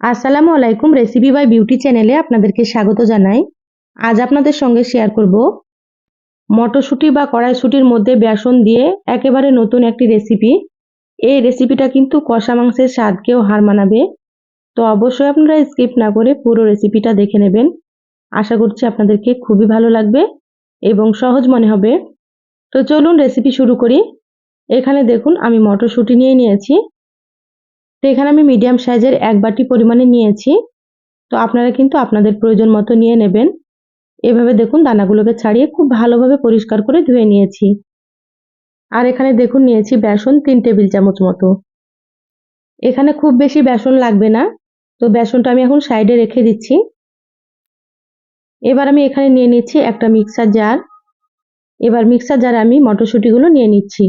আসসালামু আলাইকুম recipe by beauty চ্যানেলে আপনাদেরকে স্বাগত জানাই। আজ আপনাদের সঙ্গে শেয়ার করব মটরশুঁটি বা কড়াইশুঁটির মধ্যে বেসন দিয়ে একেবারে নতুন একটি রেসিপি এই রেসিপিটা কিন্তু কষা মাংসের স্বাদকেও হার মানাবে। তো অবশ্যই আপনারা স্কিপ না করে পুরো রেসিপিটা দেখে নেবেন। আশা করছি আপনাদেরকে খুবই ভালো লাগবে এবং সহজ মনে হবে। তো চলুন রেসিপি শুরু করি। এখানে দেখুন আমি মটরশুঁটি নিয়ে নিয়েছি। তো এখানে আমি মিডিয়াম সাইজের এক বাটি পরিমাণে নিয়েছি। তো আপনারা কিন্তু আপনাদের প্রয়োজন মতো নিয়ে নেবেন। এভাবে দেখুন দানাগুলোকে ছাড়িয়ে খুব ভালোভাবে পরিষ্কার করে ধুয়ে নিয়েছি। আর এখানে দেখুন নিয়েছি বেসন তিন টেবিল চামচ মতো। এখানে খুব বেশি বেসন লাগবে না। তো বেসনটা আমি এখন সাইডে রেখে দিচ্ছি। এবার আমি এখানে নিয়ে নিচ্ছি একটা মিক্সার জার। এবার মিক্সার জারে আমি মটরশুঁটিগুলো নিয়ে নিচ্ছি।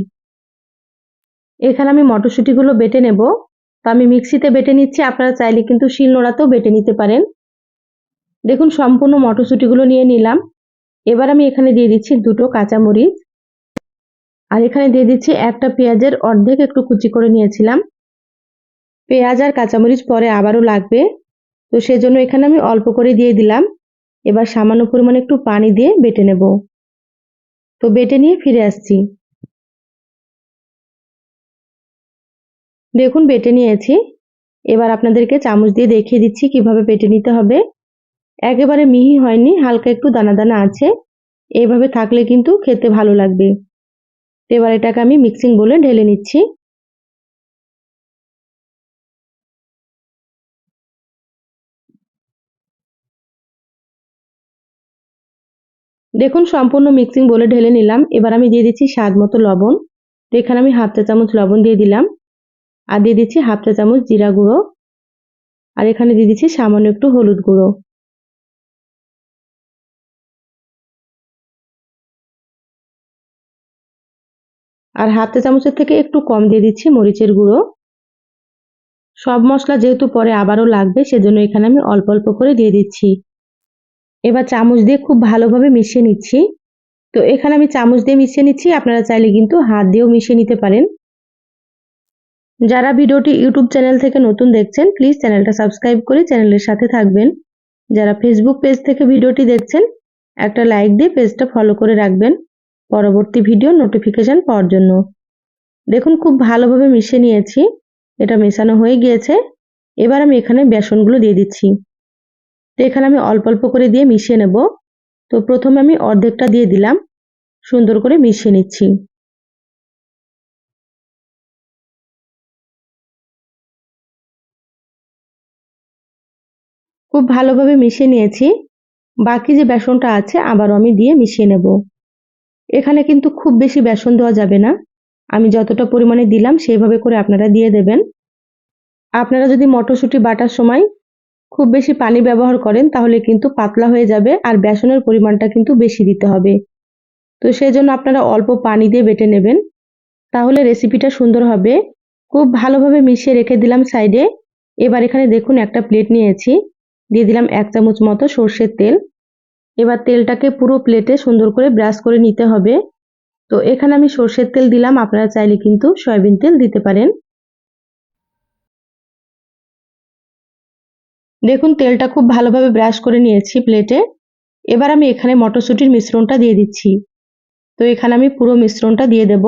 এখানে আমি মটরশুঁটিগুলো বেটে নেব। তো আমি মিক্সিতে বেটে নিচ্ছি, আপনারা চাইলে কিন্তু শিলনোড়াতেও বেটে নিতে পারেন। দেখুন, সম্পূর্ণ মটরশুঁটিগুলো নিয়ে নিলাম। এবার আমি এখানে দিয়ে দিচ্ছি দুটো কাঁচামরিচ। আর এখানে দিয়ে দিচ্ছি একটা পেঁয়াজের অর্ধেক একটু কুচি করে নিয়েছিলাম। পেঁয়াজ আর কাঁচামরিচ পরে আবারও লাগবে। তো সেজন্য এখানে আমি অল্প করে দিয়ে দিলাম। এবার সামান্য পরিমাণে একটু পানি দিয়ে বেটে নেব। তো বেটে নিয়ে ফিরে আসছি। দেখুন, বেটে নিয়েছি। এবার আপনাদেরকে চামচ দিয়ে দেখিয়ে দিচ্ছি কীভাবে বেটে নিতে হবে। একেবারে মিহি হয়নি, হালকা একটু দানা দানা আছে। এইভাবে থাকলে কিন্তু খেতে ভালো লাগবে। এবার এটাকে আমি মিক্সিং বলে ঢেলে নিচ্ছি। দেখুন, সম্পূর্ণ মিক্সিং বলে ঢেলে নিলাম। এবার আমি দিয়ে দিচ্ছি স্বাদ মতো লবণ। এখানে আমি হাফ চা চামচ লবণ দিয়ে দিলাম। আর দিয়ে দিচ্ছি হাফ চা চামচ জিরা গুঁড়ো। আর এখানে দিয়ে দিচ্ছি সামান্য একটু হলুদ গুঁড়ো। আর হাফ চা চামচের থেকে একটু কম দিয়ে দিচ্ছি মরিচের গুঁড়ো। সব মশলা যেহেতু পরে আবারও লাগবে, সেজন্য এখানে আমি অল্প অল্প করে দিয়ে দিচ্ছি। এবার চামচ দিয়ে খুব ভালোভাবে মিশিয়ে নিচ্ছি। তো এখানে আমি চামচ দিয়ে মিশিয়ে নিচ্ছি, আপনারা চাইলে কিন্তু হাত দিয়েও মিশিয়ে নিতে পারেন। যারা ভিডিওটি ইউটিউব চ্যানেল থেকে নতুন দেখছেন প্লিজ চ্যানেলটা সাবস্ক্রাইব করে চ্যানেলের সাথে থাকবেন। যারা ফেসবুক পেজ থেকে ভিডিওটি দেখছেন, একটা লাইক দিয়ে পেজটা ফলো করে রাখবেন পরবর্তী ভিডিও নোটিফিকেশান পাওয়ার জন্য। দেখুন, খুব ভালোভাবে মিশিয়ে নিয়েছি। এটা মেশানো হয়ে গিয়েছে। এবার আমি এখানে বেসনগুলো দিয়ে দিচ্ছি। তো এখানে আমি অল্প অল্প করে দিয়ে মিশিয়ে নেব। তো প্রথমে আমি অর্ধেকটা দিয়ে দিলাম। সুন্দর করে মিশিয়ে নিচ্ছি। খুব ভালোভাবে মিশিয়ে নিয়েছি। বাকি যে বেসনটা আছে, আবারও আমি দিয়ে মিশিয়ে নেব। এখানে কিন্তু খুব বেশি বেসন দেওয়া যাবে না। আমি যতটা পরিমাণে দিলাম, সেইভাবে করে আপনারা দিয়ে দেবেন। আপনারা যদি মটরশুঁটি বাটার সময় খুব বেশি পানি ব্যবহার করেন, তাহলে কিন্তু পাতলা হয়ে যাবে আর বেসনের পরিমাণটা কিন্তু বেশি দিতে হবে। তো সেই জন্য আপনারা অল্প পানি দিয়ে বেটে নেবেন। তাহলে রেসিপিটা সুন্দর হবে। খুব ভালোভাবে মিশিয়ে রেখে দিলাম সাইডে। এবার এখানে দেখুন, একটা প্লেট নিয়েছি। দিয়ে দিলাম এক চামচ মতো সর্ষের তেল। এবার তেলটাকে পুরো প্লেটে সুন্দর করে ব্রাশ করে নিতে হবে। তো এখানে আমি সর্ষের তেল দিলাম, আপনারা চাইলে কিন্তু সয়াবিন তেল দিতে পারেন। দেখুন, তেলটা খুব ভালোভাবে ব্রাশ করে নিয়েছি প্লেটে এবার আমি এখানে মটরশুঁটির মিশ্রণটা দিয়ে দিচ্ছি। তো এখানে আমি পুরো মিশ্রণটা দিয়ে দেব।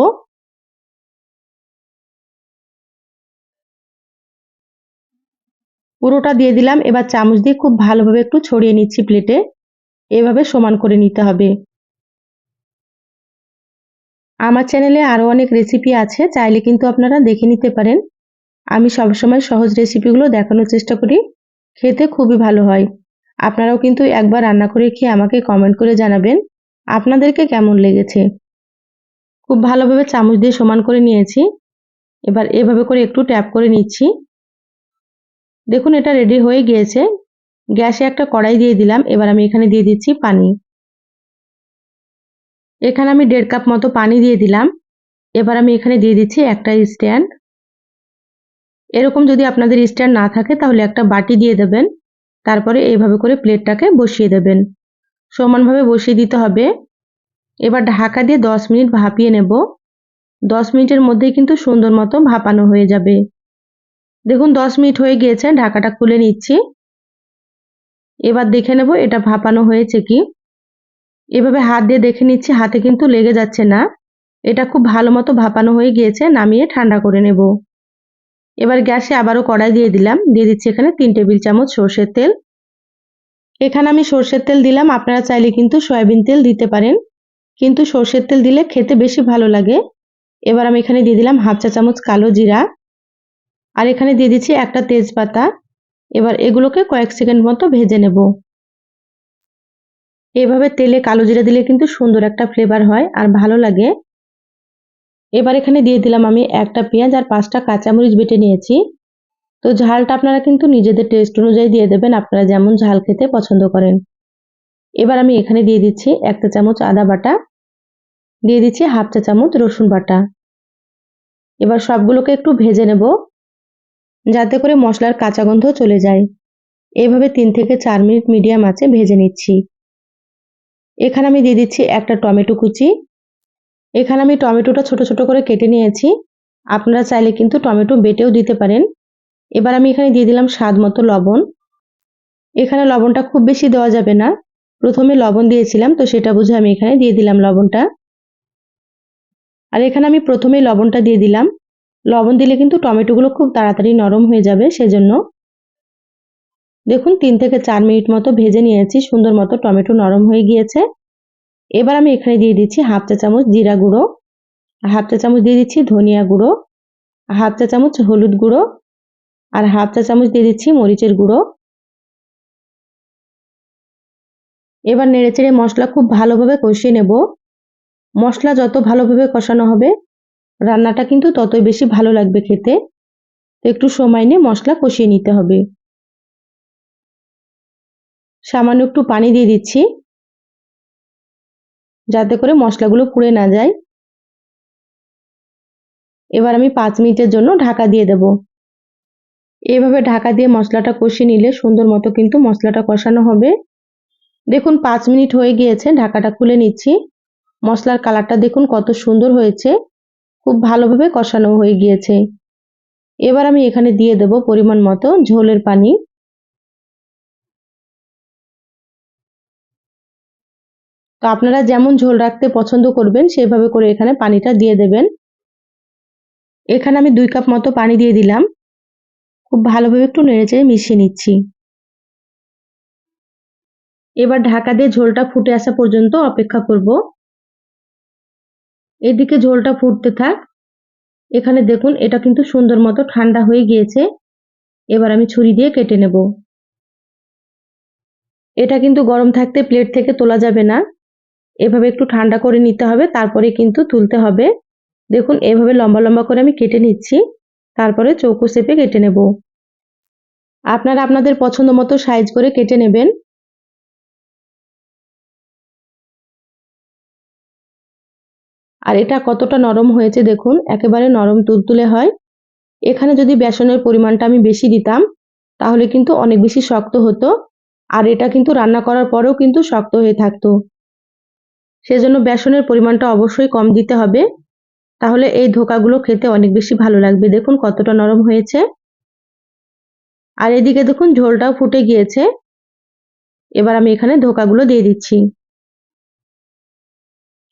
পুরোটা দিয়ে দিলাম। এবার চামচ দিয়ে খুব ভালোভাবে একটু ছড়িয়ে নিচ্ছি প্লেটে এভাবে সমান করে নিতে হবে। আমার চ্যানেলে আরও অনেক রেসিপি আছে, চাইলে কিন্তু আপনারা দেখে নিতে পারেন। আমি সবসময় সহজ রেসিপিগুলো দেখানোর চেষ্টা করি। খেতে খুবই ভালো হয়। আপনারাও কিন্তু একবার রান্না করে খেয়ে আমাকে কমেন্ট করে জানাবেন, আপনাদেরকে কেমন লেগেছে। খুব ভালোভাবে চামচ দিয়ে সমান করে নিয়েছি। এবার এভাবে করে একটু ট্যাপ করে নিচ্ছি। দেখুন, এটা রেডি হয়ে গিয়েছে। গ্যাসে একটা কড়াই দিয়ে দিলাম। এবার আমি এখানে দিয়ে দিচ্ছি পানি। এখানে আমি দেড় কাপ মতো পানি দিয়ে দিলাম। এবার আমি এখানে দিয়ে দিচ্ছি একটা স্ট্যান্ড। এরকম যদি আপনাদের স্ট্যান্ড না থাকে, তাহলে একটা বাটি দিয়ে দেবেন। তারপরে এইভাবে করে প্লেটটাকে বসিয়ে দেবেন। সমানভাবে বসিয়ে দিতে হবে। এবার ঢাকা দিয়ে দশ মিনিট ভাপিয়ে নেব। দশ মিনিটের মধ্যেই কিন্তু সুন্দর মতো ভাপানো হয়ে যাবে। দেখুন, দশ মিনিট হয়ে গিয়েছে, ঢাকাটা খুলে নিচ্ছি। এবার দেখে নেব এটা ভাপানো হয়েছে কি। এভাবে হাত দিয়ে দেখে নিচ্ছি, হাতে কিন্তু লেগে যাচ্ছে না। এটা খুব ভালো মতো ভাপানো হয়ে গিয়েছে, নামিয়ে ঠান্ডা করে নেব। এবার গ্যাসে আবারও কড়াই দিয়ে দিলাম, দিয়ে দিচ্ছি এখানে তিন টেবিল চামচ সর্ষের তেল। এখানে আমি সর্ষের তেল দিলাম, আপনারা চাইলে কিন্তু সয়াবিন তেল দিতে পারেন। কিন্তু সর্ষের তেল দিলে খেতে বেশি ভালো লাগে। এবার আমি এখানে দিয়ে দিলাম হাফ চা চামচ কালো জিরা। আর এখানে দিয়ে দিচ্ছি একটা তেজপাতা। এবার এগুলোকে কয়েক সেকেন্ড মতো ভেজে নেব। এভাবে তেলে কালো জিরা দিলে কিন্তু সুন্দর একটা ফ্লেভার হয় আর ভালো লাগে। এবার এখানে দিয়ে দিলাম আমি একটা পেঁয়াজ আর পাঁচটা কাঁচামরিচ বেটে নিয়েছি। তো ঝালটা আপনারা কিন্তু নিজেদের টেস্ট অনুযায়ী দিয়ে দেবেন, আপনারা যেমন ঝাল খেতে পছন্দ করেন। এবার আমি এখানে দিয়ে দিচ্ছি একটা চামচ আদা বাটা, দিয়ে দিচ্ছি হাফ চা চামচ রসুন বাটা। এবার সবগুলোকে একটু ভেজে নেব। যাতে করে মশলার কাঁচা গন্ধ চলে যায়। এভাবে তিন থেকে চার মিনিট মিডিয়াম আছে ভেজে নিচ্ছি। এখানে আমি দিয়ে দিচ্ছি একটা টমেটো কুচি। এখানে আমি টমেটোটা ছোট ছোট করে কেটে নিয়েছি। আপনারা চাইলে কিন্তু টমেটো বেটেও দিতে পারেন। এবার আমি এখানে দিয়ে দিলাম স্বাদ মতো লবণ। এখানে লবণটা খুব বেশি দেওয়া যাবে না। প্রথমে লবণ দিয়েছিলাম, তো সেটা বুঝে আমি এখানে দিয়ে দিলাম লবণটা। আর এখানে আমি প্রথমেই লবণটা দিয়ে দিলাম। লবণ দিলে কিন্তু টমেটোগুলো খুব তাড়াতাড়ি নরম হয়ে যাবে, সেজন্য দেখুন তিন থেকে চার মিনিট মতো ভেজে নিয়েছি, সুন্দর মতো টমেটো নরম হয়ে গিয়েছে। এবার আমি এখানে দিয়ে দিচ্ছি হাফ চা চামচ জিরা গুঁড়ো, হাফ চা চামচ দিয়ে দিচ্ছি ধনিয়া গুঁড়ো, হাফ চা চামচ হলুদ গুঁড়ো, আর হাফ চা চামচ দিয়ে দিচ্ছি মরিচের গুঁড়ো। এবার নেড়েচেড়ে মশলা খুব ভালোভাবে কষিয়ে নেব। মশলা যত ভালোভাবে কষানো হবে রান্নাটা কিন্তু ততই বেশি ভালো লাগবে খেতে। একটু সময় নিয়ে মশলা কষিয়ে নিতে হবে। সামান্য একটু পানি দিয়ে দিচ্ছি, যাতে করে মশলাগুলো পুড়ে না যায়। এবার আমি পাঁচ মিনিটের জন্য ঢাকা দিয়ে দেব। এভাবে ঢাকা দিয়ে মশলাটা কষিয়ে নিলে সুন্দর মতো কিন্তু মশলাটা কষানো হবে। দেখুন, পাঁচ মিনিট হয়ে গিয়েছে, ঢাকাটা খুলে নিচ্ছি। মশলার কালারটা দেখুন কত সুন্দর হয়েছে। খুব ভালোভাবে কষানো হয়ে গিয়েছে। এবার আমি এখানে দিয়ে দেব পরিমাণ মতো ঝোলের পানি। তো আপনারা যেমন ঝোল রাখতে পছন্দ করবেন, সেভাবে করে এখানে পানিটা দিয়ে দেবেন। এখানে আমি দুই কাপ মতো পানি দিয়ে দিলাম। খুব ভালোভাবে একটু নেড়েচেড়ে মিশিয়ে নিচ্ছি। এবার ঢাকা দিয়ে ঝোলটা ফুটে আসা পর্যন্ত অপেক্ষা করব। এদিকে ঝোলটা ফুটতে থাক। এখানে দেখুন, এটা কিন্তু সুন্দর মতো ঠান্ডা হয়ে গিয়েছে। এবার আমি ছুরি দিয়ে কেটে নেব। এটা কিন্তু গরম থাকতে প্লেট থেকে তোলা যাবে না। এভাবে একটু ঠান্ডা করে নিতে হবে, তারপরে কিন্তু তুলতে হবে। দেখুন, এভাবে লম্বা লম্বা করে আমি কেটে নিচ্ছি। তারপরে চৌকো শেপে কেটে নেব। আপনারা আপনাদের পছন্দ মতো সাইজ করে কেটে নেবেন। আর এটা কতটা নরম হয়েছে দেখুন, একেবারে নরম তুলতুলে হয়। এখানে যদি বেসনের পরিমাণটা আমি বেশি দিতাম, তাহলে কিন্তু অনেক বেশি শক্ত হতো। আর এটা কিন্তু রান্না করার পরেও কিন্তু শক্ত হয়ে থাকতো। সেজন্য বেসনের পরিমাণটা অবশ্যই কম দিতে হবে। তাহলে এই ধোকাগুলো খেতে অনেক বেশি ভালো লাগবে। দেখুন কতটা নরম হয়েছে। আর এদিকে দেখুন ঝোলটাও ফুটে গিয়েছে। এবার আমি এখানে ধোকাগুলো দিয়ে দিচ্ছি।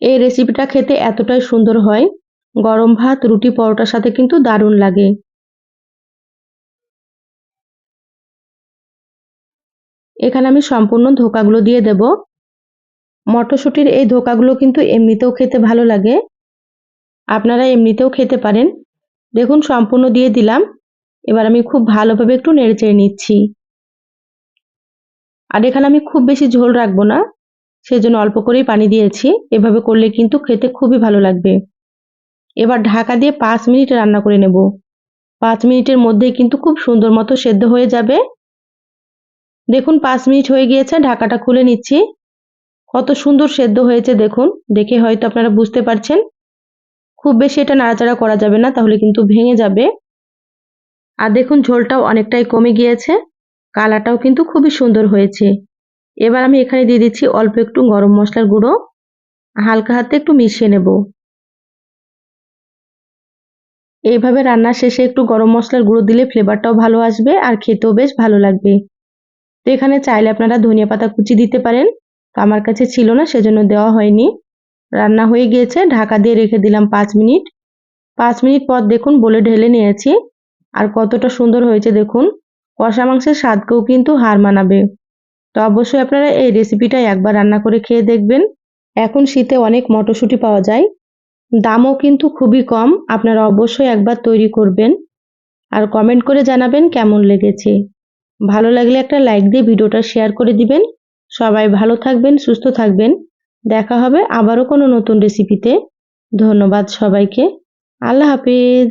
এই রেসিপিটা খেতে এতটাই সুন্দর হয়। গরম ভাত, রুটি, পরোটার সাথে কিন্তু দারুণ লাগে। এখানে আমি সম্পূর্ণ ধোকাগুলো দিয়ে দেব। মটরশুঁটির এই ধোকাগুলো কিন্তু এমনিতেও খেতে ভালো লাগে। আপনারা এমনিতেও খেতে পারেন। দেখুন, সম্পূর্ণ দিয়ে দিলাম। এবার আমি খুব ভালোভাবে একটু নেড়ে চেড়ে নিচ্ছি। আর এখানে আমি খুব বেশি ঝোল রাখব না। সেজন্য অল্প করেই পানি দিয়েছি। এভাবে করলে কিন্তু খেতে খুবই ভালো লাগবে। এবার ঢাকা দিয়ে পাঁচ মিনিট রান্না করে নেব। পাঁচ মিনিটের মধ্যেই কিন্তু খুব সুন্দর মতো সেদ্ধ হয়ে যাবে। দেখুন, পাঁচ মিনিট হয়ে গিয়েছে, ঢাকাটা খুলে নিচ্ছি। কত সুন্দর সেদ্ধ হয়েছে, দেখুন। দেখে হয়তো আপনারা বুঝতে পারছেন। খুব বেশি এটা নাড়াচাড়া করা যাবে না, তাহলে কিন্তু ভেঙে যাবে। আর দেখুন, ঝোলটাও অনেকটাই কমে গিয়েছে। কালারটাও কিন্তু খুবই সুন্দর হয়েছে। এবার আমি এখানে দিয়ে দিচ্ছি অল্প একটু গরম মশলার গুঁড়ো, হালকা হাতে একটু মিশিয়ে নেব। এইভাবে রান্নার শেষে একটু গরম মশলার গুঁড়ো দিলে ফ্লেভারটাও ভালো আসবে আর খেতেও বেশ ভালো লাগবে। তো এখানে চাইলে আপনারা ধনিয়া পাতা কুচি দিতে পারেন, তো আমার কাছে ছিল না, সেজন্য দেওয়া হয়নি। রান্না হয়ে গিয়েছে, ঢাকা দিয়ে রেখে দিলাম পাঁচ মিনিট। পাঁচ মিনিট পর দেখুন বলে ঢেলে নিয়েছি। আর কতটা সুন্দর হয়েছে দেখুন, কষা মাংসের স্বাদকেও কিন্তু হার মানাবে। তো অবশ্যই আপনারা এই রেসিপিটা একবার রান্না করে খেয়ে দেখবেন। এখন শীতে অনেক মটরশুঁটি পাওয়া যায়। দামও কিন্তু খুবই কম, আপনারা অবশ্যই একবার তৈরি করবেন। আর কমেন্ট করে জানাবেন কেমন লেগেছে। ভালো লাগলে একটা লাইক দিয়ে ভিডিওটা শেয়ার করে দিবেন। সবাই ভালো থাকবেন, সুস্থ থাকবেন। দেখা হবে আবারও কোনো নতুন রেসিপিতে ধন্যবাদ সবাইকে। আল্লাহ হাফিজ।